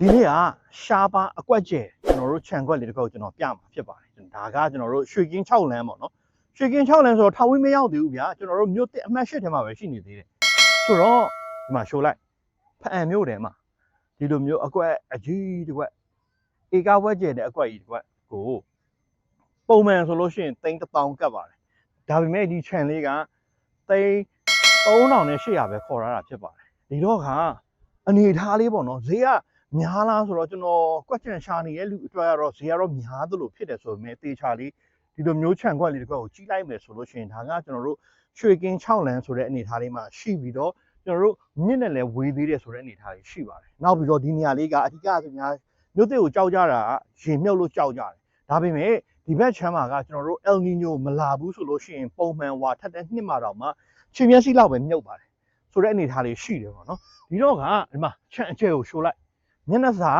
ဒီနေ့ကရှားပါအကွက်ကျဲကျွန်တော်တို့ခြံကွက်လေးတစ်ခုကိုကျွန်တော်ပြမှာဖြစ်ပါတယ်ဒါကကျွန်တော်တို့ရွှေကင်း6လမ်းပေါ့နော်ရွှေကင်း6လမ်းဆိုတော့ထောင်ဝင်းမရောက်သေးဘူးဗျာကျွန်တော်တို့မြို့တစ်အမှတ်8ထဲမှာပဲရှိနေသေးတယ်ဆိုတော့ဒီမှာရှိုးလိုက်ဖအံမြို့ထဲမှာဒီလိုမျိုးအကွက်အကြီးတစ်ကွက်ဧကဝက်ကျဲတဲ့အကွက်ကြီးတစ်ကွက်ကိုပုံမှန်ဆိုလို့ရှိရင်သိန်း1000ကတ်ပါတယ်ဒါပေမဲ့ဒီခြံလေးကသိန်း3000နဲ့800ပဲခေါ်ရတာဖြစ်ပါတယ်ဒီတော့ကအနေထားလေးပေါ့နော်ဈေးက များလားဆိုတော့ကျွန်တော်ကွက်ချန်ရှာနေတဲ့လူအတွက်ကတော့ဈေးကတော့များသလိုဖြစ်တယ်ဆိုပေမဲ့တေချာလေးဒီလိုမျိုးခြံခွက်လေးတစ်ခွက်ကိုကြီးလိုက်မယ်ဆိုလို့ရှိရင်ဒါကကျွန်တော်တို့ရွှေကင်း6လမ်းဆိုတဲ့အနေအထားလေးမှာရှိပြီးတော့ကျွန်တော်တို့မြင့်နဲ့လည်းဝေးသေးတယ်ဆိုတဲ့အနေအထားလေးရှိပါတယ်။နောက်ပြီးတော့ဒီနေရာလေးကအဓိကဆိုများမြို့သေးကိုကြောက်ကြတာကရေမြုပ်လို့ကြောက်ကြတယ်။ဒါပေမဲ့ဒီဘက်ချမ်းမှာကကျွန်တော်တို့ El Nino မလာဘူးဆိုလို့ရှိရင်ပုံမှန်ဝါထက်တဲ့နှစ်မှာတော့မှချင်းမျက်စိလောက်ပဲမြုပ်ပါတယ်။ဆိုတဲ့အနေအထားလေးရှိတယ်ပေါ့နော်။ဒီတော့ကဒီမှာခြံအကျဲကိုရှိုးလိုက် မျက်နှာစာ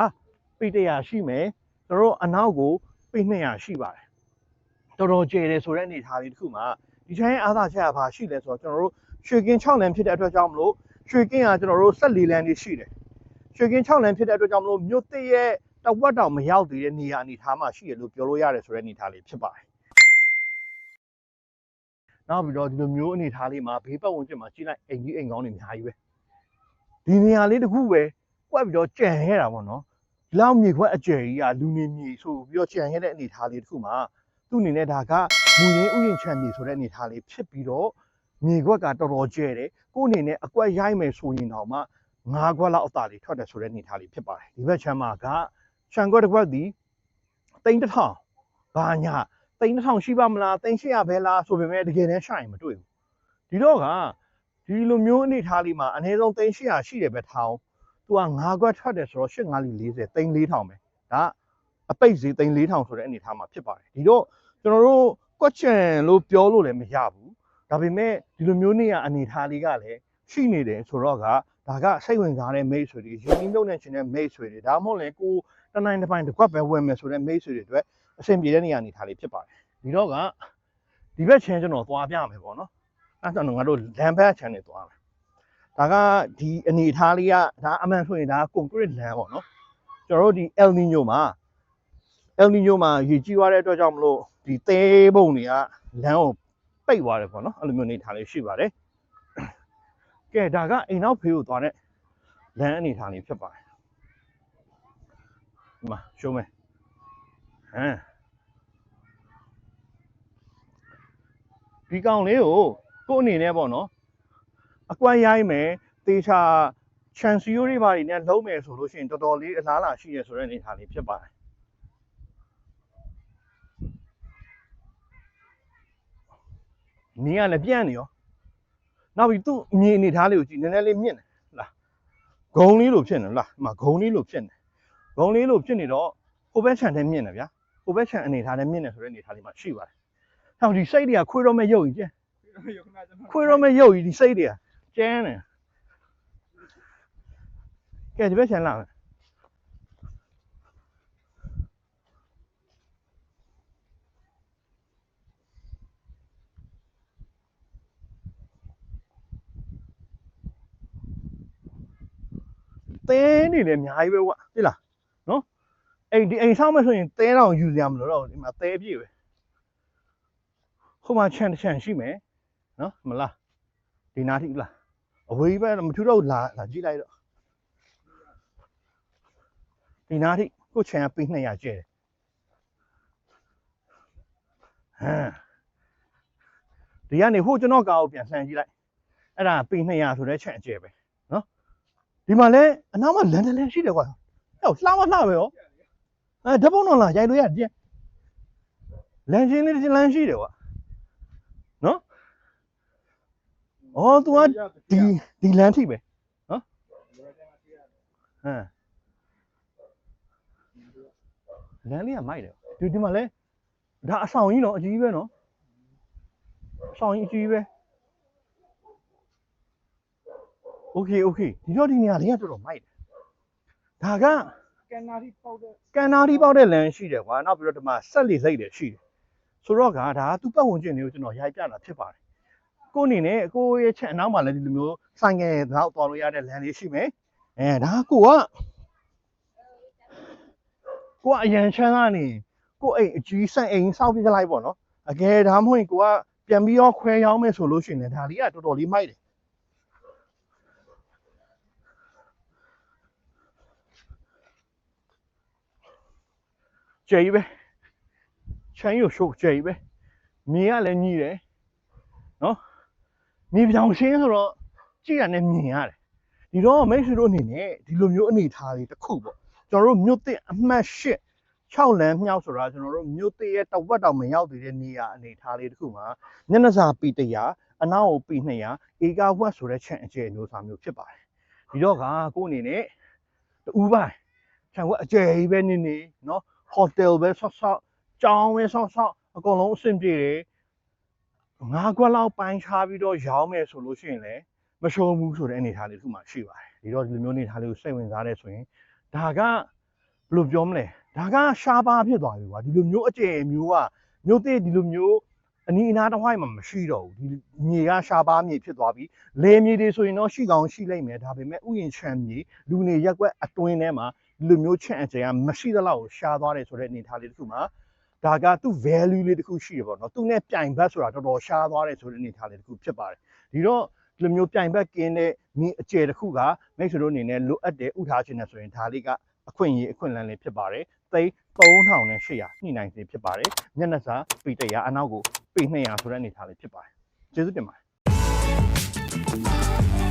ပိ100ရှိမယ်ကျွန်တော်တို့အနောက်ကိုပိ200ရှိပါတယ်တော်တော်ကျယ်တယ်ဆိုတဲ့အနေအထားလေးတစ်ခုမှာဒီချိုင်းအားသာချက်ကဘာရှိလဲဆိုတော့ကျွန်တော်တို့ရွှေကင်း6လမ်းဖြစ်တဲ့အတွက်ကြောင့်မလို့ရွှေကင်းကကျွန်တော်တို့14လမ်းလေးရှိတယ်ရွှေကင်း6လမ်းဖြစ်တဲ့အတွက်ကြောင့်မလို့မြို့တစ်ရဲ့တဝက်တောင်မရောက်သေးတဲ့နေရာအနေအထားမှာရှိရလို့ပြောလို့ရတယ်ဆိုတဲ့အနေအထားလေးဖြစ်ပါတယ်နောက်ပြီးတော့ဒီလိုမျိုးအနေအထားလေးမှာဘေးပတ်ဝန်းကျင်မှာကြီးလိုက်အိမ်ကြီးအိမ်ကောင်းတွေအများကြီးပဲဒီနေရာလေးတစ်ခုပဲ ကွက်ပြီးတော့ကြံရတာပေါ့နော်ဒီလောက်မြေခွက်အကျယ်ကြီးကလူနေမြေဆိုပြီးတော့ကြံရတဲ့အနေအထားလေးတစ်ခုမှာသူ့အနေနဲ့ဒါကမူရင်းဥယျာဉ်ချမ်းမြေဆိုတဲ့အနေအထားလေးဖြစ်ပြီးတော့မြေခွက်ကတော်တော်ကျယ်တယ်ကိုယ့်အနေနဲ့အကွက်ရိုက်မယ်ဆိုရင်တော့မှငါးခွက်လောက်အသာလေးထွက်တယ်ဆိုတဲ့အနေအထားလေးဖြစ်ပါတယ်ဒီဘက်ချမ်းမှာကခြံခွက်တစ်ခွက်ဒီတိန်းတစ်ထောင်ဘာညာတိန်းတစ်ထောင်ရှိပါမလားတိန်း800ပဲလားဆိုပေမဲ့တကယ်တမ်းရှာရင်မတွေ့ဘူးဒီတော့ကဒီလိုမျိုးအနေအထားလေးမှာအနည်းဆုံးတိန်း800ရှိတယ်ပဲထောင် သူက9ခွက်ထွက်တယ်ဆိုတော့8 5လီ40သိန်း4000ပဲဒါအပိတ်ဈေးသိန်း4000ဆိုတဲ့အနေအထားမှာဖြစ်ပါတယ်ဒီတော့ကျွန်တော်တို့ကွက်ချန်လို့ပြောလို့လည်းမရဘူးဒါပေမဲ့ဒီလိုမျိုးနေရအနေအထားလေးကလည်းရှိနေတယ်ဆိုတော့ကဒါကစိတ်ဝင်စားတဲ့မိတ်ဆွေတွေရင်းနှီးမြှုပ်နှံခြင်းတဲ့မိတ်ဆွေတွေဒါမှမဟုတ်လည်းကိုတနိုင်တစ်ပိုင်းတစ်ခွက်ပဲဝင်မယ်ဆိုတဲ့မိတ်ဆွေတွေအတွက်အဆင်ပြေတဲ့နေရာအနေအထားလေးဖြစ်ပါတယ်ဒီတော့ကဒီဘက်ချမ်းကျွန်တော်သွားပြမယ်ပေါ့နော်အဲ့ဒါတော့ငါတို့လမ်းဘက်ချမ်းနေသွားမယ် ဒါကဒီအနေအထားလေးကဒါအမှန်ဆိုရင်ဒါကွန်ကရစ်လမ်းပေါ့နော်ကျွန်တော်တို့ဒီ El Nino မှာ El Nino မှာရေကြီးသွားတဲ့အတွက်ကြောင့်မလို့ဒီသဲပုံတွေကလမ်းကိုပိတ်သွားတယ်ပေါ့နော်အဲ့လိုမျိုးအနေအထားလေးရှိပါတယ်ကဲဒါကအိမ်နောက်ဖေးကိုသွားတဲ့လမ်းအနေအထားလေးဖြစ်ပါတယ်ဒီမှာရှုံးမယ်ဟမ်ဒီကောင်လေးကိုကိုယ့်အနေနဲ့ပေါ့နော် အကွက်ရိုင်းမယ်တေချာချန်စီယိုတွေဘာတွေနဲ့လုံးမယ်ဆိုလို့ရှိရင်တော်တော်လေးအလားအလာရှိရဆိုတဲ့အနေအထားလေးဖြစ်ပါတယ်မြင်းကလည်းပြန့်နေရောနောက်ပြီးသူ့မြေအနေထားလေးကိုကြည့်နည်းနည်းလေးမြင့်တယ်လားဂုံလေးလိုဖြစ်နေလားဒီမှာဂုံလေးလိုဖြစ်နေဂုံလေးလိုဖြစ်နေတော့ဟိုဘက်ခြံထဲမြင့်တယ်ဗျာဟိုဘက်ခြံအနေထားနဲ့မြင့်တယ်ဆိုတဲ့အနေထားလေးမှရှိပါတယ်။ဟောဒီစိတ်တွေကခွေးတော့မဲ့ရုပ်ကြီးကျဲခွေးတော့မဲ့ရုပ်ကြီးဒီစိတ်တွေက ကျန်းတယ်ကဲဒီဘက်ဆန်လာမယ်သဲနေတယ်အများကြီးပဲကွာသိလားနော်အိမ်ဒီအိမ်ဆောက်မယ်ဆိုရင်သဲတောင်ယူစရာမလိုတော့ဘူးဒီမှာသဲပြည့်ပဲဟိုမှာခြံတစ်ခြံရှိမယ်နော်မလားဒီနာထိလား အဝေးပဲမထူတော့ဘူးလာလာကြည့်လိုက်တော့ဒီနာထိကိုယ်ချင်ကပေး200ကျဲတယ်ဟမ်ဒီကနေဟိုကျွန်တော်ကားကိုပြန်လှန်ကြည့်လိုက်အဲ့ဒါပေး200ဆိုတဲ့ချက်အကျဲပဲနော်ဒီမှာလဲအနောက်မှာလန်ဒန်လန်ရှိတယ်ကွာဟဲ့လှမလှပဲရောအဲဓာတ်ပုံတော့လာရိုက်လို့ရတယ်လန်ချင်းလေးလန်ရှိတယ်ကွာ။ အော် तू ကဒီဒီလမ်းထိပဲနော်။ဟမ်လမ်းလေးကမိုက်တယ်။ဒီဒီမှာလဲဒါအဆောင်ကြီးနော်အကြီးပဲနော်။အဆောင်ကြီးအကြီးပဲ။ Okay okay ဒီတော့ဒီနေရာလေးကတော်တော်မိုက်တယ်။ဒါကကန်နာရီပေါက်တဲ့ကန်နာဒီပေါက်တဲ့လမ်းရှိတယ်ကွာနောက်ပြီးတော့ဒီမှာဆက်လေစိတ်တွေရှိတယ်ဆိုတော့ကဒါကသူ့ပတ်ဝန်းကျင်တွေကိုကျွန်တော်ရိုက်ပြတာဖြစ်ပါတယ် ကိုယ့်အနေနဲ့ကိုယ့်ရဲ့ချက်အနောက်မှာလည်းဒီလိုမျိုးဆိုင်ငယ်တော့တော်လို့ရတဲ့လမ်းလေးရှိမယ်အဲဒါကကိုကကိုကအရန်ချမ်းသာနေကိုအိမ်အကြီးဆိုင်အိမ်စောက်ပြလိုက်ပေါ့နော်အကယ်ဒါမှမဟုတ်ရင်ကိုကပြန်ပြီးတော့ခွဲရောင်းမယ်ဆိုလို့ရှိရင်လည်းဒါလေးကတော်တော်လေးမိုက်တယ်ကျေးပဲချမ်းရရှိုးကျေးပဲမြေကလည်းညီတယ်နော် မြေပြောင်ရှင်းဆိုတော့ကြည့်ရနဲ့မြင်ရတယ်ဒီတော့မိတ်ဆွေတို့အနေနဲ့ဒီလိုမျိုးအနေထားလေးတစ်ခုပေါ့ကျွန်တော်တို့မြို့သစ်အမှတ်၈ 6လမ်းမြောက်ဆိုတာကျွန်တော်တို့မြို့သေးရဲ့တဝက်တောင်မရောက်သေးတဲ့နေရာအနေထားလေးတစ်ခုမှာမျက်နှာစာပီ100အနောက်ကိုပီ200ဧကဝက်ဆိုတဲ့ခြံအကျယ်မျိုးစာမျိုးဖြစ်ပါတယ်ဒီတော့ကကိုယ့်အနေနဲ့တူပိုင်းခြံဝက်အကျယ်ကြီးပဲနေနေเนาะဟိုတယ်ပဲဆော့ဆော့ကျောင်းပဲဆော့ဆော့အကုန်လုံးအဆင်ပြေတယ် ငါးခွက်လောက်ပိုင်းချပြီးတော့ရောင်းမယ်ဆိုလို့ရှိရင်လည်းမရှုံးဘူးဆိုတဲ့အနေထားလေးတစ်ခုမှရှိပါတယ်ဒီတော့ဒီလိုမျိုးအနေထားလေးကိုစိတ်ဝင်စားတဲ့ဆိုရင်ဒါကဘယ်လိုပြောမလဲဒါကရှားပါဖြစ်သွားပြီကွာဒီလိုမျိုးအကျယ်မျိုးကမျိုးသေးဒီလိုမျိုးအနီးအနားတစ်ဝိုက်မှာမရှိတော့ဘူးဒီမြေကရှားပါမြေဖြစ်သွားပြီလေမြေတွေဆိုရင်တော့ရှိကောင်းရှိလိမ့်မယ်ဒါပေမဲ့ဥယျာဉ်ချမ်းမြေလူနေရက်ကွက်အတွင်းထဲမှာဒီလိုမျိုးချမ်းအကျယ်ကမရှိသလောက်ကိုရှားသွားတယ်ဆိုတဲ့အနေအထားလေးတစ်ခုမှာ ဒါကသူ့ value လေးတစ်ခုရှိရပေါ့နော်သူနဲ့ပြိုင်ဘက်ဆိုတာတော်တော်ရှားသွားတယ်ဆိုတဲ့အနေအထားလေးတစ်ခုဖြစ်ပါတယ်ဒီတော့ဒီလိုမျိုးပြိုင်ဘက်ကင်းတဲ့မြေအကျယ်တစ်ခုကမိတ်ဆွေတို့အနေနဲ့လိုအပ်တဲ့ဥထားခြင်းနဲ့ဆိုရင်ဒါလေးကအခွင့်အရေးအခွင့်အလမ်းလေးဖြစ်ပါတယ်သိန်း3800နဲ့800ညှိနှိုင်းစေဖြစ်ပါတယ်မျက်နှာစာပေ100အနောက်ကိုပေ200ဆိုတဲ့အနေထားလေးဖြစ်ပါတယ်ကျေးဇူးတင်ပါတယ်